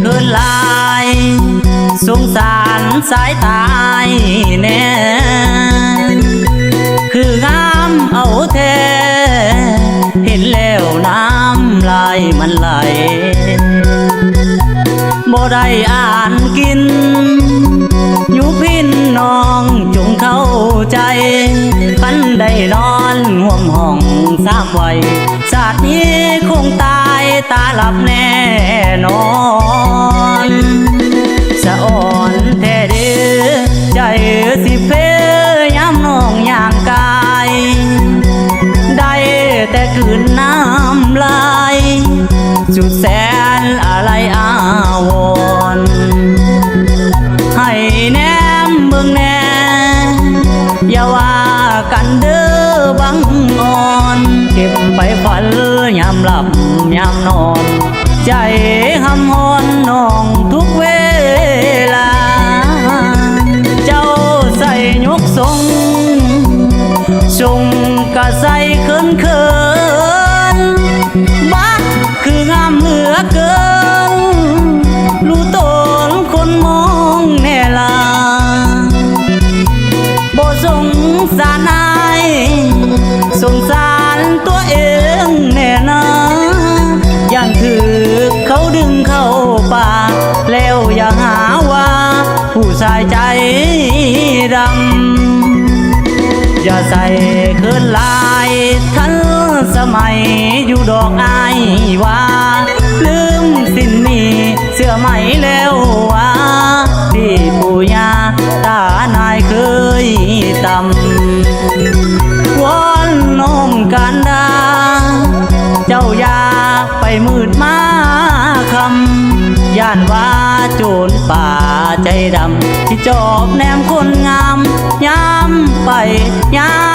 เกินหลายสงสารสายตายแน่คืองามเอาแท้เห็นแล้วน้ำลายมันไหลบ่ได้อ่านกินอยู่พินน้องจงเข้าใจคันได้นอนห่วมห้องสามวัยชาตินี้คงตาย ตาหลับแน่นอนสะอ่อนแท้เด้อใจสิเพยามน้องย่างกาย ได้แต่คืนน้ำลายสุดแสนอะไรอาวรณ์ให้แนมเมืองแน่อย่าว่ากันเด้อบังอ่อน ก็บไปฝันยามหลับยามนอน ใจหำหอนน้องทุกเวลา เจ้าใส่ยกทรงชงกะใส่เขินเขินบัดคืองามเหลือเกิน รู้ตนคนมองแน่ลาบ่สงสารนายสงสาร ชายใจดำ อย่าใส่เคินลายทันสมัยอยู่ดอกอายว่าลืมสิ้นมีเสื้อไหมแล้วว่าที่ปู่ย่าตานายเคยตำวอนน้องกันดา เจ้าอยาไปมืดมาคำย่านว่าโจรป่า ใจดำที่จอบแนมคนงามยามไปยาม